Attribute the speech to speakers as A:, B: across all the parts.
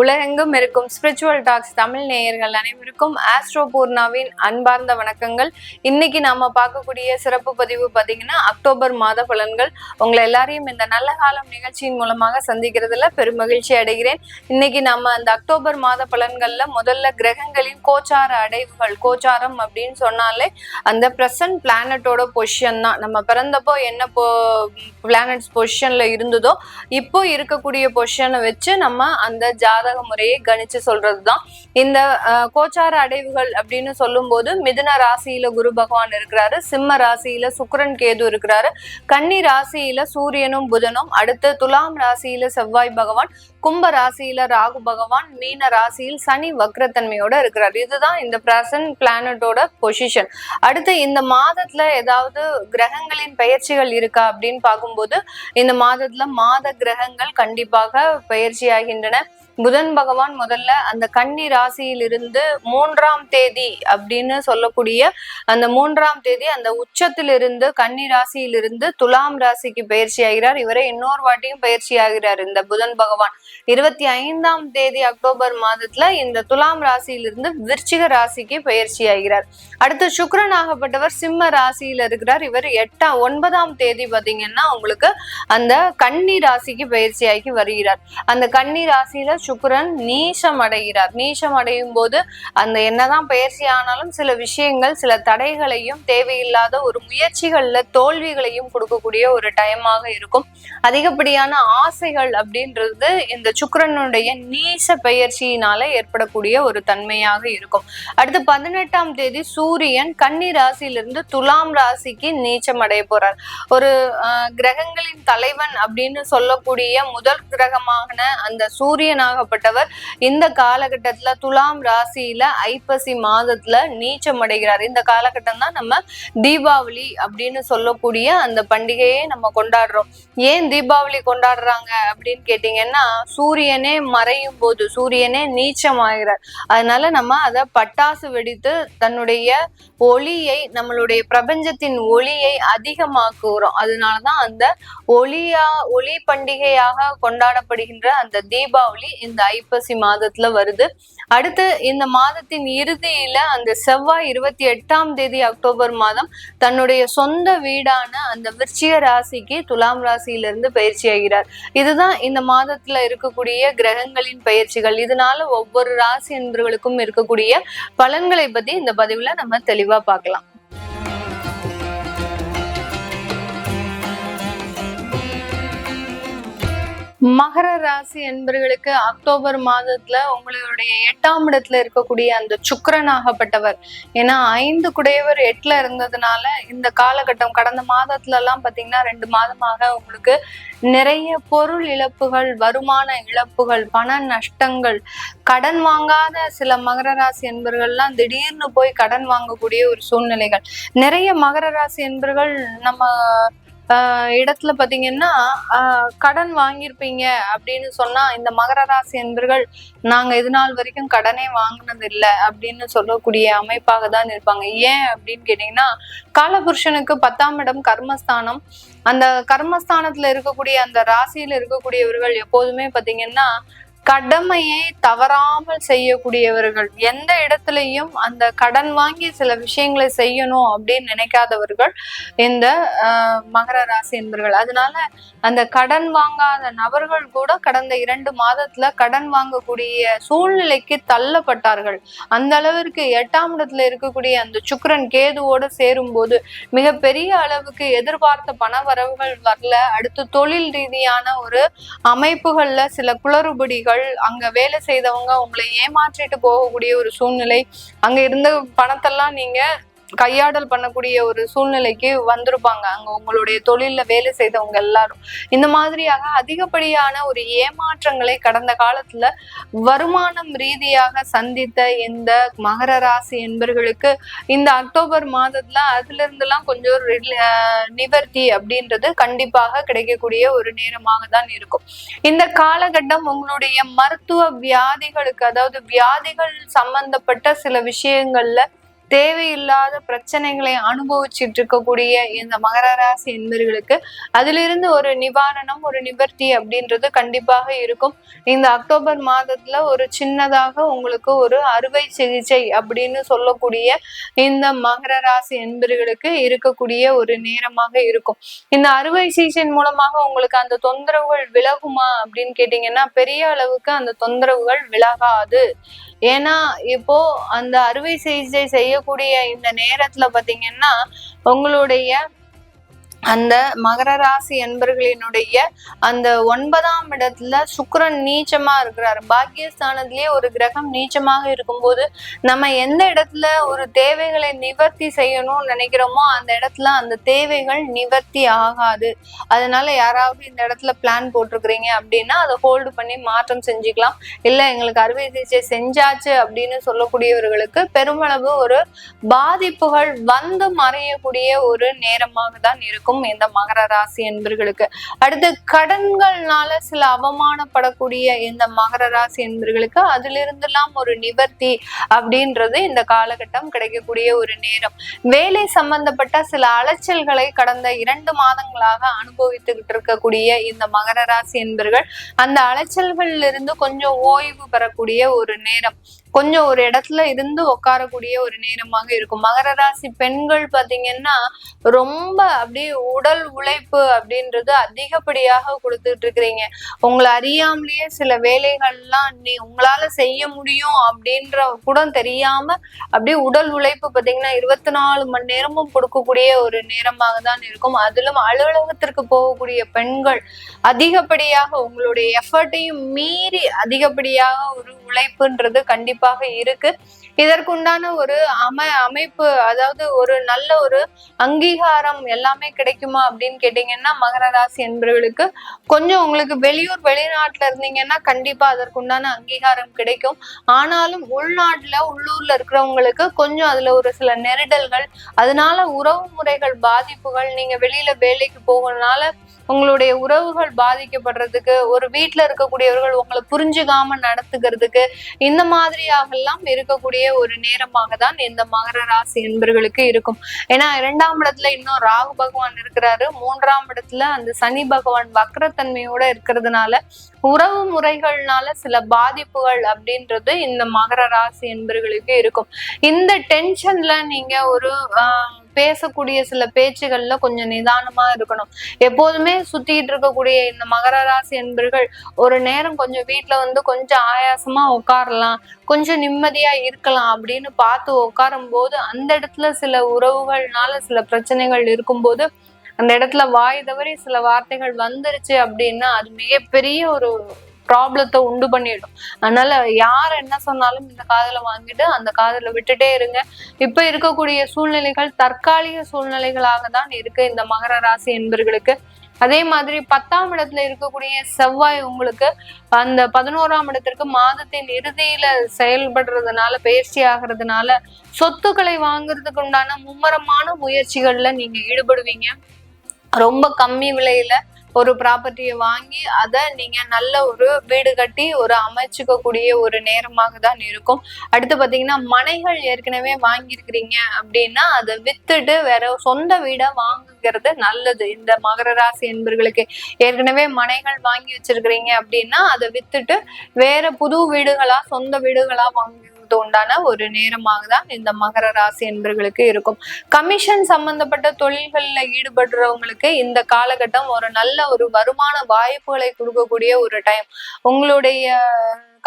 A: உலகெங்கும் இருக்கும் spiritual tax Tamil நேயர்கள் அனைவருக்கும் ஆஸ்ட்ரோ பூர்ணாவின் அன்பார்ந்த வணக்கங்கள். இன்னைக்கு நாம பார்க்கக்கூடிய சிறப்பு பதிவு பார்த்தீங்கன்னா அக்டோபர் மாத பலன்கள். உங்களை எல்லாரையும் இந்த நல்ல காலம் நிகழ்ச்சியின் மூலமாக சந்திக்கிறதுல பெருமகிழ்ச்சி அடைகிறேன். இன்னைக்கு நம்ம அந்த அக்டோபர் மாத பலன்கள்ல முதல்ல கிரகங்களின் கோச்சார அடைவுகள் கோச்சாரம் அப்படின்னு சொன்னாலே அந்த பிரசன்ட் பிளானட்டோட பொசிஷன் தான். நம்ம பிறந்தப்போ என்ன போ பிளானட்ஸ் பொசிஷன்ல இருந்ததோ இப்போ இருக்கக்கூடிய பொசிஷனை வச்சு நம்ம அந்த ஜாதக முறையை கணிச்சு சொல்றதுதான். இந்த கோச்சார அடைவுகள் அப்படின்னு சொல்லும் போது மிதுன ராசியில குரு பகவான் இருக்கிறாரு சிம்ம ராசியில சுக்கரன் கேது இருக்கிறாரு கன்னி ராசியில சூரியனும் புதனும் அடுத்து துலாம் ராசியில செவ்வாய் பகவான் கும்ப ராசியில ராகு பகவான் மீன ராசியில் சனி வக்ரத்தன்மையோட இருக்கிறார். இதுதான் இந்த பிரசன்ட் பிளானட்டோட பொசிஷன் அடுத்து இந்த மாதத்துல ஏதாவது கிரகங்களின் பயிற்சிகள் இருக்கா அப்படின்னு பார்க்கும்போது இந்த மாதத்துல மாத கிரகங்கள் கண்டிப்பாக பயிற்சியாகின்றன. புதன் பகவான் முதல்ல அந்த கன்னி ராசியிலிருந்து மூன்றாம் தேதி அப்படின்னு சொல்லக்கூடிய அந்த மூன்றாம் தேதி அந்த உச்சத்திலிருந்து கன்னி ராசியிலிருந்து துலாம் ராசிக்கு பயிற்சி ஆகிறார். இவரே இன்னொரு வாட்டியும் பயிற்சி ஆகிறார் இந்த புதன் பகவான். இருபத்தி ஐந்தாம் தேதி அக்டோபர் மாதத்துல இந்த துலாம் ராசியிலிருந்து விருச்சிக ராசிக்கு பயிற்சி ஆகிறார். அடுத்து சுக்ரன் ஆகப்பட்டவர் சிம்ம ராசியில இருக்கிறார். இவர் எட்டாம் ஒன்பதாம் தேதி பாத்தீங்கன்னா உங்களுக்கு அந்த கன்னி ராசிக்கு பயிற்சியாகி வருகிறார். அந்த கன்னி ராசியில சுக்கரன் நீசம் அடைகிறார். நீசம் அடையும் போது அந்த என்னதான் பயிற்சி ஆனாலும் சில விஷயங்கள் சில தடைகளையும் தேவையில்லாத ஒரு முயற்சிகள்ல தோல்விகளையும் கொடுக்கக்கூடிய ஒரு டைமாக இருக்கும். அதிகப்படியான ஆசைகள் அப்படின்றது இந்த சுக்கரனுடைய நீச பயிற்சியினால ஏற்படக்கூடிய ஒரு தன்மையாக இருக்கும். அடுத்து பதினெட்டாம் தேதி சூரியன் கன்னி ராசியிலிருந்து துலாம் ராசிக்கு நீச்சம் அடைய போறார். ஒரு கிரகங்களின் தலைவன் அப்படின்னு சொல்லக்கூடிய முதல் கிரகமான அந்த சூரியனாக சூரியனாகப்பட்டவர் இந்த காலகட்டத்துல துலாம் ராசியில ஐப்பசி மாதத்துல நீச்சம் அடைகிறார். இந்த காலகட்டம் தான் நம்ம தீபாவளி அப்படின்னு சொல்லக்கூடிய அந்த பண்டிகையை நம்ம கொண்டாடுறோம். ஏன் தீபாவளி கொண்டாடுறாங்க அப்படின்னு கேட்டீங்கன்னா சூரியனே மறையும் போது சூரியனே நீச்சம் ஆகிறார். அதனால நம்ம அதை பட்டாசு வெடித்து தன்னுடைய ஒளியை நம்மளுடைய பிரபஞ்சத்தின் ஒளியை அதிகமாக்குகிறோம். அதனாலதான் அந்த ஒளியா ஒளி பண்டிகையாக கொண்டாடப்படுகின்ற அந்த தீபாவளி இந்த ஐப்பசி மாதத்துல வருது. அடுத்து இந்த மாதத்தின் இறுதியில அந்த செவ்வாய் இருபத்தி எட்டாம் தேதி அக்டோபர் மாதம் தன்னுடைய சொந்த வீடான அந்த விருச்சிக ராசிக்கு துலாம் ராசியிலிருந்து பயிற்சி ஆகிறார். இதுதான் இந்த மாதத்துல இருக்கக்கூடிய கிரகங்களின் பயிற்சிகள். இதனால ஒவ்வொரு ராசி என்பவர்களுக்கும் இருக்கக்கூடிய பலன்களை பத்தி இந்த பதிவுல நம்ம தெளிவா பார்க்கலாம். மகர ராசி என்பர்களுக்கு அக்டோபர் மாதத்துல உங்களுடைய எட்டாம் இடத்துல இருக்கக்கூடிய அந்த சுக்கிரனாகப்பட்டவர் ஏன்னா ஐந்து குடையவர் எட்டுல இருந்ததுனால இந்த காலகட்டம் கடந்த மாதத்துல எல்லாம் பாத்தீங்கன்னா ரெண்டு மாதமாக உங்களுக்கு நிறைய பொருள் இழப்புகள் வருமான இழப்புகள் பண நஷ்டங்கள் கடன் வாங்காத சில மகர ராசி என்பர்கள்லாம் திடீர்னு போய் கடன் வாங்கக்கூடிய ஒரு சூழ்நிலைகள். நிறைய மகர ராசி என்பர்கள் நம்ம இடத்துல பாத்தீங்கன்னா ஆஹ் கடன் வாங்கியிருப்பீங்க அப்படின்னு சொன்னா இந்த மகர ராசி என்பர்கள் நாங்க இது நாள் வரைக்கும் கடனே வாங்கினது இல்லை அப்படின்னு சொல்லக்கூடிய அமைப்பாக தான் இருப்பாங்க. ஏன் அப்படின்னு கேட்டீங்கன்னா காலபுருஷனுக்கு பத்தாம் இடம் கர்மஸ்தானம். அந்த கர்மஸ்தானத்துல இருக்கக்கூடிய அந்த ராசியில இருக்கக்கூடியவர்கள் எப்போதுமே பாத்தீங்கன்னா கடமையை தவறாமல் செய்யக்கூடியவர்கள் எந்த இடத்துலையும் அந்த கடன் வாங்கி சில விஷயங்களை செய்யணும் அப்படின்னு நினைக்காதவர்கள் இந்த மகர ராசி என்பர்கள். அதனால அந்த கடன் வாங்காத நபர்கள் கூட கடந்த இரண்டு மாதத்துல கடன் வாங்கக்கூடிய சூழ்நிலைக்கு தள்ளப்பட்டார்கள். அந்த அளவிற்கு எட்டாம் இடத்துல இருக்கக்கூடிய அந்த சுக்கரன் கேதுவோடு சேரும்போது மிகப்பெரிய அளவுக்கு எதிர்பார்த்த பண வரவுகள் வரல. அடுத்து தொழில் ரீதியான ஒரு அமைப்புகள்ல சில குளறுபடிகள் அங்க வேலை செய்தவங்க உங்களை ஏமாற்றிட்டு போகக்கூடிய ஒரு சூழ்நிலை அங்க இருந்த பணத்தெல்லாம் நீங்க கையாடல் பண்ணக்கூடிய ஒரு சூழ்நிலைக்கு வந்திருப்பாங்க. அங்க உங்களுடைய தொழில்ல வேலை செய்தவங்க எல்லாரும். இந்த மாதிரியாக அதிகப்படியான ஒரு ஏமாற்றங்களை கடந்த காலத்துல வருமானம் ரீதியாக சந்தித்த இந்த மகர ராசி என்பர்களுக்கு இந்த அக்டோபர் மாதத்துல அதுல இருந்தெல்லாம் கொஞ்சம் நிவர்த்தி அப்படின்றது கண்டிப்பாக கிடைக்கக்கூடிய ஒரு நேரமாக தான் இருக்கும். இந்த காலகட்டம் உங்களுடைய மருத்துவ வியாதிகளுக்கு அதாவது வியாதிகள் சம்பந்தப்பட்ட சில விஷயங்கள்ல தேவையில்லாத பிரச்சனைகளை அனுபவிச்சுட்டு இருக்கக்கூடிய இந்த மகர ராசி என்பர்களுக்கு அதிலிருந்து ஒரு நிவாரணம் ஒரு நிவர்த்தி அப்படின்றது கண்டிப்பாக இருக்கும். இந்த அக்டோபர் மாதத்துல ஒரு சின்னதாக உங்களுக்கு ஒரு அறுவை சிகிச்சை அப்படின்னு சொல்லக்கூடிய இந்த மகர ராசி என்பர்களுக்கு இருக்கக்கூடிய ஒரு நேரமாக இருக்கும். இந்த அறுவை சிகிச்சையின் மூலமாக உங்களுக்கு அந்த தொந்தரவுகள் விலகுமா அப்படின்னு கேட்டீங்கன்னா பெரிய அளவுக்கு அந்த தொந்தரவுகள் விலகாது. ஏன்னா இப்போ அந்த அறுவை சிகிச்சை செய்யக்கூடிய இந்த நேரத்துல பாத்தீங்கன்னா உங்களுடைய அந்த மகர ராசி என்பர்களினுடைய அந்த ஒன்பதாம் இடத்துல சுக்கரன் நீச்சமா இருக்கிறார். பாக்கியஸ்தானத்திலேயே ஒரு கிரகம் நீச்சமாக இருக்கும்போது நம்ம எந்த இடத்துல ஒரு தேவைகளை நிவர்த்தி செய்யணும்னு நினைக்கிறோமோ அந்த இடத்துல அந்த தேவைகள் நிவர்த்தி ஆகாது. அதனால யாராவது இந்த இடத்துல பிளான் போட்டிருக்கிறீங்க அப்படின்னா அதை ஹோல்டு பண்ணி மாற்றம் செஞ்சுக்கலாம். இல்ல எங்களுக்கு அறுவை சிகிச்சை செஞ்சாச்சு அப்படின்னு சொல்லக்கூடியவர்களுக்கு பெருமளவு ஒரு பாதிப்புகள் வந்து மறையக்கூடிய ஒரு நேரமாக தான் இருக்கும். இருக்கும் இந்த மகர ராசி என்பர்களுக்கு. அடுத்து கடன்கள்னால சில அவமானப்படக்கூடிய இந்த மகர ராசி என்பர்களுக்கு அதுல இருந்தெல்லாம் ஒரு நிவர்த்தி அப்படின்றது இந்த காலகட்டம் கிடைக்கக்கூடிய ஒரு நேரம். வேலை சம்பந்தப்பட்ட சில அலைச்சல்களை கடந்த இரண்டு மாதங்களாக அனுபவித்துக்கிட்டு இருக்கக்கூடிய இந்த மகர ராசி என்பர்கள் அந்த அலைச்சல்களில் இருந்து கொஞ்சம் ஓய்வு பெறக்கூடிய ஒரு நேரம். கொஞ்சம் ஒரு இடத்துல இருந்து உட்காரக்கூடிய ஒரு நேரமாக இருக்கும். மகர ராசி பெண்கள் பாத்தீங்கன்னா ரொம்ப அப்படியே உடல் உழைப்பு அப்படின்றது அதிகப்படியாக கொடுத்துட்டு இருக்கிறீங்க. உங்களை அறியாமலேயே சில வேலைகள்லாம் நீ உங்களால செய்ய முடியும் அப்படின்ற கூட தெரியாம அப்படியே உடல் உழைப்பு பாத்தீங்கன்னா இருபத்தி நாலு மணி நேரமும் கொடுக்கக்கூடிய ஒரு நேரமாக தான் இருக்கும். அதிலும் அலுவலகத்திற்கு போகக்கூடிய பெண்கள் அதிகப்படியாக உங்களுடைய எஃபர்ட்டையும் மீறி அதிகப்படியாக ஒரு உழைப்புன்றது கண்டிப்பா கண்டிப்பாக இருக்கு. இதற்குண்டான ஒரு அமை அமைப்பு அதாவது ஒரு நல்ல ஒரு அங்கீகாரம் எல்லாமே கிடைக்குமா அப்படின்னு கேட்டீங்கன்னா மகர ராசி என்பவர்களுக்கு கொஞ்சம் உங்களுக்கு வெளியூர் வெளிநாட்டுல இருந்தீங்கன்னா கண்டிப்பா அதற்குண்டான அங்கீகாரம் கிடைக்கும். ஆனாலும் உள்நாட்டுல உள்ளூர்ல இருக்கிறவங்களுக்கு கொஞ்சம் அதுல ஒரு சில நெருடல்கள் அதனால உறவு முறைகள் பாதிப்புகள் நீங்க வெளியில வேலைக்கு போகறதுனால உங்களுடைய உறவுகள் பாதிக்கப்படுறதுக்கு ஒரு வீட்டுல இருக்கக்கூடியவர்கள் உங்களை புரிஞ்சுக்காம நடத்துக்கிறதுக்கு இந்த மாதிரியாகலாம் இருக்கக்கூடிய ஒரு நேரமாக தான் இந்த மகர ராசி என்பர்களுக்கு இருக்கும். ஏன்னா இரண்டாம் இடத்துல இன்னும் ராகு பகவான் இருக்கிறாரு. மூன்றாம் இடத்துல அந்த சனி பகவான் வக்ரத்தன்மையோட இருக்கிறதுனால உறவு முறைகள்னால சில பாதிப்புகள் அப்படின்றது இந்த மகர ராசி என்பர்களுக்கு இருக்கும். இந்த டென்ஷன்ல நீங்க ஒரு ஆஹ் பேசக்கூடிய சில பேச்சுகள்ல கொஞ்சம் நிதானமா இருக்கணும். எப்போதுமே சுத்திட்டு இருக்கக்கூடிய இந்த மகர ராசி என்பர்கள் ஒரு நேரம் கொஞ்சம் வீட்டுல வந்து கொஞ்சம் ஆயாசமா உட்காரலாம் கொஞ்சம் நிம்மதியா இருக்கலாம் அப்படின்னு பார்த்து உட்காரும் போது அந்த இடத்துல சில உறவுகள்னால சில பிரச்சனைகள் இருக்கும்போது அந்த இடத்துல வாய் தவறி சில வார்த்தைகள் வந்துருச்சு அப்படின்னா அது மிகப்பெரிய ஒரு ப்ராப்ளத்தை உண்டு பண்ணிடும் அதனால யார் என்ன சொன்னாலும் இந்த காதல வாங்கிட்டு அந்த காதலை விட்டுட்டே இருங்க. இப்ப இருக்கக்கூடிய சூழ்நிலைகள் தற்காலிக சூழ்நிலைகளாக தான் இருக்கு இந்த மகர ராசி என்பர்களுக்கு. அதே மாதிரி பத்தாம் இடத்துல இருக்கக்கூடிய செவ்வாய் உங்களுக்கு அந்த பதினோராம் இடத்திற்கு மாதத்தின் இறுதியில செயல்படுறதுனால பயிற்சி ஆகிறதுனால சொத்துக்களை வாங்குறதுக்கு உண்டான மும்மரமான முயற்சிகள்ல நீங்க ஈடுபடுவீங்க. ரொம்ப கம்மி விலையில ஒரு ப்ராப்பர்ட்டியை வாங்கி அதை நீங்க நல்ல ஒரு வீடு கட்டி ஒரு அமைச்சுக்கக்கூடிய ஒரு நேரமாக தான் இருக்கும். அடுத்து பாத்தீங்கன்னா மனைகள் ஏற்கனவே வாங்கியிருக்கிறீங்க அப்படின்னா அதை வித்துட்டு வேற சொந்த வீடை வாங்குங்கிறது நல்லது. இந்த மகர ராசி என்பர்களுக்கு ஏற்கனவே மனைகள் வாங்கி வச்சிருக்கிறீங்க அப்படின்னா அதை வித்துட்டு வேற புது வீடுகளா சொந்த வீடுகளா வாங்கி உண்டான ஒரு நேரமாக தான் இந்த மகர ராசி என்பர்களுக்கு இருக்கும். கமிஷன் சம்பந்தப்பட்ட தொழில்கள்ல ஈடுபடுறவங்களுக்கு இந்த காலகட்டம் ஒரு நல்ல ஒரு வருமான வாய்ப்புகளை கொடுக்கக்கூடிய ஒரு டைம் உங்களுடைய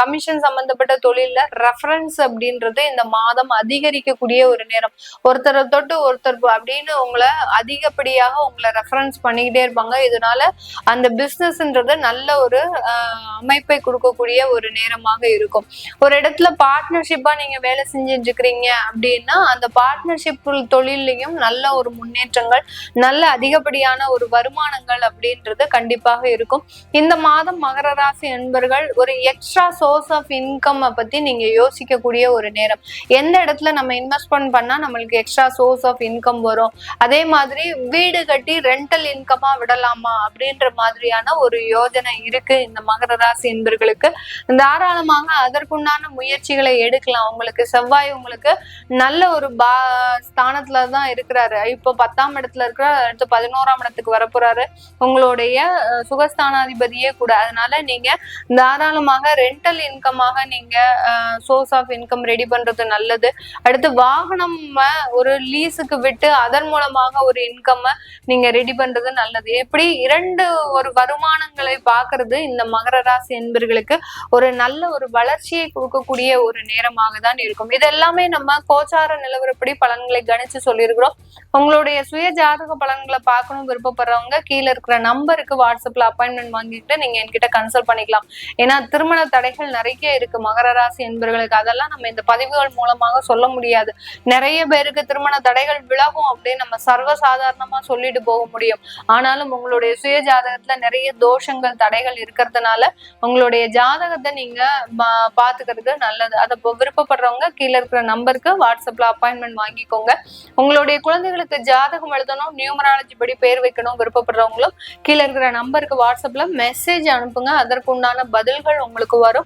A: கமிஷன் சம்பந்தப்பட்ட தொழில ரெஃபரன்ஸ் அப்படின்றது இந்த மாதம் அதிகரிக்கக்கூடிய ஒரு நேரம். ஒருத்தரை தொட்டு ஒருத்தர் அப்படின்னு உங்களை அதிகப்படியாக உங்களை ரெஃபரன்ஸ் பண்ணிக்கிட்டே இருப்பாங்க. இதனால அந்த பிசினஸ்ன்றது நல்ல ஒரு அமைப்பை கொடுக்கக்கூடிய ஒரு நேரமாக இருக்கும். ஒரு இடத்துல பார்ட்னர்ஷிப்பா நீங்க வேலை செஞ்சுட்டு இருக்கிறீங்க அப்படின்னா அந்த பார்ட்னர்ஷிப் தொழிலையும் நல்ல ஒரு முன்னேற்றங்கள் நல்ல அதிகப்படியான ஒரு வருமானங்கள் அப்படின்றது கண்டிப்பாக இருக்கும். இந்த மாதம் மகர ராசி என்பர்கள் ஒரு extra so source of income பத்தி நீங்க யோசிக்கக்கூடிய ஒரு நேரம். எந்த இடத்துல நம்ம இன்வெஸ்ட்மெண்ட் பண்ணா நம்மளுக்கு எக்ஸ்ட்ரா சோர்ஸ் ஆஃப் இன்கம் வரும்? அதே மாதிரி வீடு கட்டி ரெண்டல் இன்கமா விடலாமா? அப்படின்ற மாதிரியான ஒரு யோஜனை இருக்கு இந்த மகர ராசி என்பர்களுக்கு. தாராளமாக அதற்குண்டான முயற்சிகளை எடுக்கலாம். உங்களுக்கு செவ்வாய் உங்களுக்கு நல்ல ஒரு பா ஸ்தானத்துல தான் இருக்கிறாரு. இப்போ பத்தாம் இடத்துல இருக்கிற அடுத்து பதினோராம் இடத்துக்கு வரப்போறாரு. உங்களுடைய சுகஸ்தானாதிபதியே கூட. அதனால நீங்க தாராளமாக ரெண்டல் இன்கமாக நீங்க சோர்ஸ் ஆஃப் இன்கம் ரெடி பண்றது நல்லது. அடுத்து வாகனம் ஒரு லீஸுக்கு விட்டு அதன் மூலமாக ஒரு இன்கம் நீங்க ரெடி பண்றது நல்லது. எப்படி இரண்டு ஒரு வருமானங்களை பார்க்கறது இந்த மகர ராசி என்பர்களுக்கு ஒரு நல்ல ஒரு வளர்ச்சியை கொடுக்கக்கூடிய ஒரு நேரமாக தான் இருக்கும். இது எல்லாமே நம்ம கோச்சார நிலவரப்படி பலன்களை கணிச்சு சொல்லியிருக்கிறோம். உங்களுடைய சுய ஜாதக பலன்களை பார்க்கணும் விருப்பப்படுறவங்க கீழே இருக்கிற நம்பருக்கு வாட்ஸ்அப்ல அப்பாயின்மெண்ட் வாங்கிட்டு நீங்க என்கிட்ட கன்சல்ட் பண்ணிக்கலாம். ஏன்னா திருமண தடைகள் நிறைய இருக்கு. மகர ராசி என்பவர்களுக்கு அதெல்லாம் நம்ம இந்த பதிவுகள் மூலமாக சொல்ல முடியாது. நிறைய பேருக்கு திருமண தடைகள் விலகும் அப்படின்னு நம்ம சர்வசாதாரணமா சொல்லிட்டு போக முடியும். ஆனாலும் உங்களுடைய சுய ஜாதகத்துல நிறைய தோஷங்கள் தடைகள் இருக்கிறதுனால உங்களுடைய ஜாதகத்தை நீங்க பா- பாத்துக்கிறது நல்லது. அதை விருப்பப்படுறவங்க கீழே இருக்கிற நம்பருக்கு வாட்ஸ்அப்ல அப்பாயின்மெண்ட் வாங்கிக்கோங்க. உங்களுடைய குழந்தைகளுக்கு ஜாதகம் எழுதணும் நியூமராலஜி படி பேர் வைக்கணும் விருப்பப்படுறவங்களும் கீழே இருக்கிற நம்பருக்கு வாட்ஸ்அப்ல மெசேஜ் அனுப்புங்க. அதற்குண்டான பதில்கள் உங்களுக்கு வரும்.